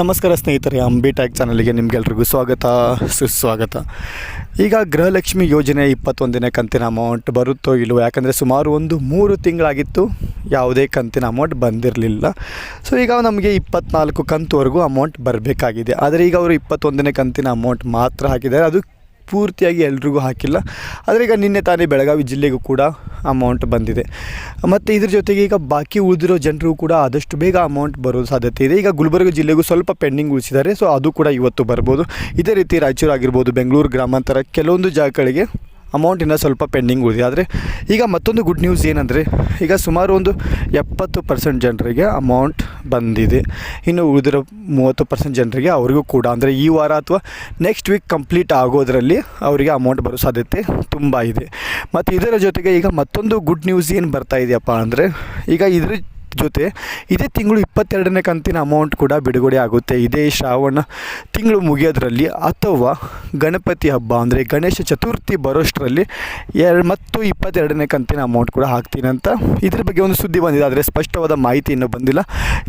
ನಮಸ್ಕಾರ ಸ್ನೇಹಿತರೆ, ಅಂಬಿ ಟ್ಯಾಗ್ ಚಾನಲ್ಗೆ ನಿಮಗೆಲ್ರಿಗೂ ಸ್ವಾಗತ, ಸುಸ್ವಾಗತ. ಈಗ ಗೃಹಲಕ್ಷ್ಮಿ ಯೋಜನೆ ಇಪ್ಪತ್ತೊಂದನೇ ಕಂತಿನ ಅಮೌಂಟ್ ಬರುತ್ತೋ ಇಲ್ಲವೋ ಯಾಕಂದರೆ ಸುಮಾರು ಒಂದು ಮೂರು ತಿಂಗಳಾಗಿತ್ತು, ಯಾವುದೇ ಕಂತಿನ ಅಮೌಂಟ್ ಬಂದಿರಲಿಲ್ಲ. ಸೊ ಈಗ ನಮಗೆ ಇಪ್ಪತ್ನಾಲ್ಕು ಕಂತುವರೆಗೂ ಅಮೌಂಟ್ ಬರಬೇಕಾಗಿದೆ. ಆದರೆ ಈಗ ಅವರು ಇಪ್ಪತ್ತೊಂದನೇ ಕಂತಿನ ಅಮೌಂಟ್ ಮಾತ್ರ ಹಾಕಿದ್ದಾರೆ. ಅದು ಪೂರ್ತಿಯಾಗಿ ಎಲ್ರಿಗೂ ಹಾಕಿಲ್ಲ. ಆದರೆ ಈಗ ನಿನ್ನೆ ತಾನೇ ಬೆಳಗಾವಿ ಜಿಲ್ಲೆಗೂ ಕೂಡ ಅಮೌಂಟ್ ಬಂದಿದೆ. ಮತ್ತು ಇದ್ರ ಜೊತೆಗೆ ಈಗ ಬಾಕಿ ಉಳಿದಿರೋ ಜನರಿಗೂ ಕೂಡ ಆದಷ್ಟು ಬೇಗ ಅಮೌಂಟ್ ಬರೋ ಸಾಧ್ಯತೆ ಇದೆ. ಈಗ ಗುಲ್ಬರ್ಗ ಜಿಲ್ಲೆಗೂ ಸ್ವಲ್ಪ ಪೆಂಡಿಂಗ್ ಉಳಿಸಿದ್ದಾರೆ. ಸೊ ಅದು ಕೂಡ ಇವತ್ತು ಬರ್ಬೋದು. ಇದೇ ರೀತಿ ರಾಯಚೂರು ಆಗಿರ್ಬೋದು, ಬೆಂಗಳೂರು ಗ್ರಾಮಾಂತರ, ಕೆಲವೊಂದು ಜಾಗಗಳಿಗೆ ಅಮೌಂಟಿನ ಸ್ವಲ್ಪ ಪೆಂಡಿಂಗ್ ಉಳಿದಿದೆ. ಆದರೆ ಈಗ ಮತ್ತೊಂದು ಗುಡ್ ನ್ಯೂಸ್ ಏನಂದರೆ, ಈಗ ಸುಮಾರು ಒಂದು ಎಪ್ಪತ್ತು ಪರ್ಸೆಂಟ್ ಜನರಿಗೆ ಅಮೌಂಟ್ ಬಂದಿದೆ. ಇನ್ನು ಉಳಿದಿರೋ ಮೂವತ್ತು ಪರ್ಸೆಂಟ್ ಜನರಿಗೆ ಅವರಿಗೂ ಕೂಡ. ಅಂದರೆ ಈ ವಾರ ಅಥವಾ ನೆಕ್ಸ್ಟ್ ವೀಕ್ ಕಂಪ್ಲೀಟ್ ಆಗೋದರಲ್ಲಿ ಅವರಿಗೆ ಅಮೌಂಟ್ ಬರೋ ಸಾಧ್ಯತೆ ತುಂಬ ಇದೆ. ಮತ್ತು ಇದರ ಜೊತೆಗೆ ಈಗ ಮತ್ತೊಂದು ಗುಡ್ ನ್ಯೂಸ್ ಏನು ಬರ್ತಾ ಇದೆಯಪ್ಪ ಅಂದರೆ, ಈಗ ಇದ್ರ ಜೊತೆ ಇದೇ ತಿಂಗಳು ಇಪ್ಪತ್ತೆರಡನೇ ಕಂತಿನ ಅಮೌಂಟ್ ಕೂಡ ಬಿಡುಗಡೆ ಆಗುತ್ತೆ. ಇದೇ ಶ್ರಾವಣ ತಿಂಗಳು ಮುಗಿಯೋದ್ರಲ್ಲಿ ಅಥವಾ ಗಣಪತಿ ಹಬ್ಬ ಅಂದರೆ ಗಣೇಶ ಚತುರ್ಥಿ ಬರೋಷ್ಟರಲ್ಲಿ ಎರಡು ಮತ್ತು ಇಪ್ಪತ್ತೆರಡನೇ ಕಂತಿನ ಅಮೌಂಟ್ ಕೂಡ ಹಾಕ್ತೀನಿ ಅಂತ. ಇದ್ರ ಬಗ್ಗೆ ಒಂದು ಸುದ್ದಿ ಬಂದಿದೆ, ಆದರೆ ಸ್ಪಷ್ಟವಾದ ಮಾಹಿತಿ ಇನ್ನೂ ಬಂದಿಲ್ಲ.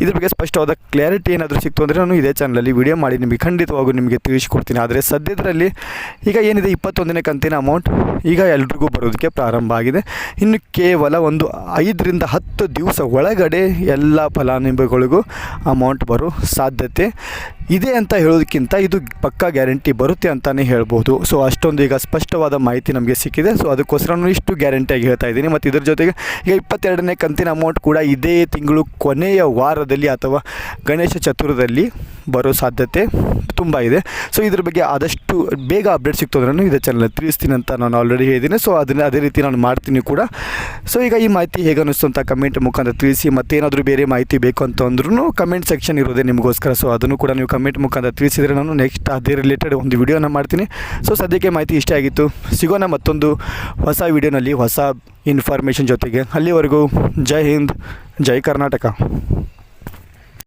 ಇದ್ರ ಬಗ್ಗೆ ಸ್ಪಷ್ಟವಾದ ಕ್ಲಾರಿಟಿ ಏನಾದರೂ ಸಿಕ್ತು ಅಂದರೆ ನಾನು ಇದೇ ಚಾನಲಲ್ಲಿ ವಿಡಿಯೋ ಮಾಡಿ ನಿಮಗೆ ಖಂಡಿತವಾಗೂ ನಿಮಗೆ ತಿಳಿಸ್ಕೊಡ್ತೀನಿ. ಆದರೆ ಸದ್ಯದರಲ್ಲಿ ಈಗ ಏನಿದೆ, ಇಪ್ಪತ್ತೊಂದನೇ ಕಂತಿನ ಅಮೌಂಟ್ ಈಗ ಎಲ್ರಿಗೂ ಬರೋದಕ್ಕೆ ಪ್ರಾರಂಭ ಆಗಿದೆ. ಇನ್ನು ಕೇವಲ ಒಂದು ಐದರಿಂದ ಹತ್ತು ದಿವಸ ಒಳಗಡೆ ಎಲ್ಲ ಫಲಾನುಭವಿಗಳಿಗೂ ಅಮೌಂಟ್ ಬರೋ ಸಾಧ್ಯತೆ ಇದೆ ಅಂತ ಹೇಳೋದಕ್ಕಿಂತ ಇದು ಪಕ್ಕಾ ಗ್ಯಾರಂಟಿ ಬರುತ್ತೆ ಅಂತಲೇ ಹೇಳ್ಬೋದು. ಸೊ ಅಷ್ಟೊಂದು ಈಗ ಸ್ಪಷ್ಟವಾದ ಮಾಹಿತಿ ನಮಗೆ ಸಿಕ್ಕಿದೆ. ಸೊ ಅದಕ್ಕೋಸ್ಕರ ನಾನು ಇಷ್ಟು ಗ್ಯಾರಂಟಿಯಾಗಿ ಹೇಳ್ತಾ ಇದ್ದೀನಿ. ಮತ್ತು ಇದ್ರ ಜೊತೆಗೆ ಈಗ ಇಪ್ಪತ್ತೆರಡನೇ ಕಂತಿನ ಅಮೌಂಟ್ ಕೂಡ ಇದೇ ತಿಂಗಳು ಕೊನೆಯ ವಾರದಲ್ಲಿ ಅಥವಾ ಗಣೇಶ ಚತುರದಲ್ಲಿ ಬರೋ ಸಾಧ್ಯತೆ ತುಂಬ ಇದೆ. ಸೊ ಇದ್ರ ಬಗ್ಗೆ ಆದಷ್ಟು ಬೇಗ ಅಪ್ಡೇಟ್ ಸಿಕ್ತು ಅಂದ್ರೂ ಇದೇ ಚಾನಲ್ ತಿಳಿಸ್ತೀನಿ ಅಂತ ನಾನು ಆಲ್ರೆಡಿ ಹೇಳಿದ್ದೀನಿ. ಸೊ ಅದನ್ನು ಅದೇ ರೀತಿ ನಾನು ಮಾಡ್ತೀನಿ ಕೂಡ. ಸೊ ಈಗ ಈ ಮಾಹಿತಿ ಹೇಗೆ ಅನ್ನಿಸ್ತು ಅಂತ ಕಮೆಂಟ್ ಮುಖಾಂತರ ತಿಳಿಸಿ. ಮತ್ತೇನಾದರೂ ಬೇರೆ ಮಾಹಿತಿ ಬೇಕು ಅಂತ ಅಂದ್ರೂ ಕಮೆಂಟ್ ಸೆಕ್ಷನ್ ಇರೋದೇ ನಿಮಗೋಸ್ಕರ. ಸೊ ಅದನ್ನು ಕೂಡ ನೀವು ಕಮೆಂಟ್ ಮುಖಾಂತರ ತಿಳಿಸಿದರೆ ನಾನು ನೆಕ್ಸ್ಟ್ ಅದೇ ರಿಲೇಟೆಡ್ ಒಂದು ವಿಡಿಯೋನ ಮಾಡ್ತೀನಿ. ಸೊ ಸದ್ಯಕ್ಕೆ ಮಾಹಿತಿ ಇಷ್ಟ ಆಗಿತ್ತು. ಸಿಗೋಣ ಮತ್ತೊಂದು ಹೊಸ ವಿಡಿಯೋನಲ್ಲಿ ಹೊಸ ಇನ್ಫಾರ್ಮೇಷನ್ ಜೊತೆಗೆ. ಅಲ್ಲಿವರೆಗೂ ಜೈ ಹಿಂದ್, ಜೈ ಕರ್ನಾಟಕ.